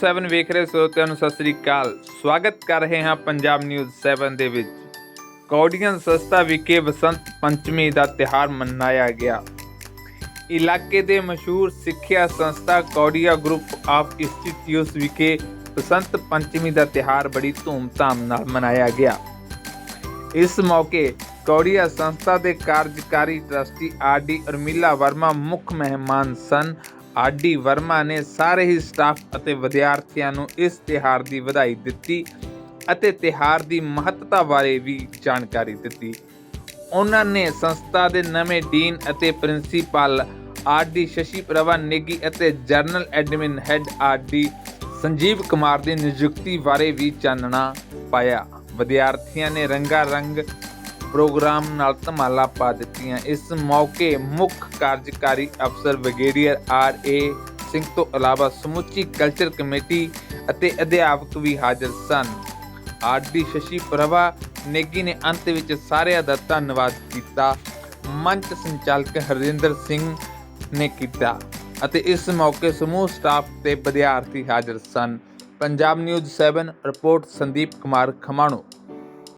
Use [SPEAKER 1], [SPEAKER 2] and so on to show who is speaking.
[SPEAKER 1] 7 ਵੇਖ ਰਹੇ ਸਰੋਤਿਆਂ ਨੂੰ ਸਤਿ ਸ੍ਰੀ ਅਕਾਲ। ਸਵਾਗਤ ਕਰ ਰਹੇ ਹਾਂ ਪੰਜਾਬ ਨਿਊਜ਼ 7 ਦੇ ਵਿੱਚ। ਕੌਡੀਆਂ ਸਸਤਾ ਵਿਖੇ ਬਸੰਤ ਪੰਚਮੀ ਦਾ ਤਿਹਾਰ ਮਨਾਇਆ ਗਿਆ। ਇਲਾਕੇ ਦੇ ਮਸ਼ਹੂਰ ਸਿੱਖਿਆ ਸੰਸਥਾ ਕੌਡੀਆ ਗਰੁੱਪ ਆਫ ਇੰਸਟੀਚਿਊਟਸ ਵਿਖੇ ਬਸੰਤ ਪੰਚਮੀ ਦਾ ਤਿਹਾਰ ਬੜੀ ਧੂਮਧਾਮ ਨਾਲ ਮਨਾਇਆ ਗਿਆ। ਇਸ ਮੌਕੇ ਕੌੜੀਆ ਸੰਸਥਾ ਦੇ ਕਾਰਜਕਾਰੀ ਟਰਸਟੀ ਆਰਡੀ ਉਰਮਿਲਾ ਵਰਮਾ, ਮੁੱਖ ਮਹਿਮਾਨ ਸਨ ਆਰਡੀ ਵਰਮਾ ਨੇ ਸਾਰੇ ਹੀ ਸਟਾਫ ਅਤੇ ਵਿਦਿਆਰਥੀਆਂ ਨੂੰ ਇਸ ਤਿਹਾਰ ਦੀ ਵਧਾਈ ਦਿੱਤੀ ਅਤੇ ਤਿਹਾਰ ਦੀ ਮਹੱਤਤਾ ਬਾਰੇ ਵੀ ਜਾਣਕਾਰੀ ਦਿੱਤੀ। ਉਹਨਾਂ ਨੇ ਸੰਸਥਾ ਦੇ ਨਵੇਂ ਡੀਨ ਅਤੇ principal R D Shashi Prabha Negi ਅਤੇ general admin head RD Sanjeev Kumar ਦੀ ਨਿਯੁਕਤੀ ਬਾਰੇ ਵੀ ਚਾਨਣਾ ਪਾਇਆ। ਵਿਦਿਆਰਥੀਆਂ ਨੇ ਰੰਗਾ ਰੰਗ ਪ੍ਰੋਗਰਾਮ ਨਾਲ ਧਮਾਲਾ ਪਾ ਦਿੱਤੀਆਂ। ਇਸ ਮੌਕੇ ਮੁੱਖ ਕਾਰਜਕਾਰੀ ਅਫਸਰ ਬ੍ਰਿਗੇਡੀਅਰ ਆਰ ਏ ਸਿੰਘ ਤੋਂ ਇਲਾਵਾ ਸਮੁੱਚੀ ਕਲਚਰ ਕਮੇਟੀ ਅਤੇ ਅਧਿਆਪਕ ਵੀ ਹਾਜ਼ਰ ਸਨ। ਆਰਡੀ ਸ਼ਸ਼ੀ ਪ੍ਰਭਾ ਨੇਗੀ ਨੇ ਅੰਤ ਵਿੱਚ ਸਾਰਿਆਂ ਦਾ ਧੰਨਵਾਦ ਕੀਤਾ। ਮੰਚ ਸੰਚਾਲਕ ਹਰਜਿੰਦਰ ਸਿੰਘ ਨੇ ਕੀਤਾ ਅਤੇ ਇਸ ਮੌਕੇ ਸਮੂਹ ਸਟਾਫ ਤੇ ਵਿਦਿਆਰਥੀ ਹਾਜ਼ਰ ਸਨ। Punjab news 7 report Sandeep Kumar Khamano.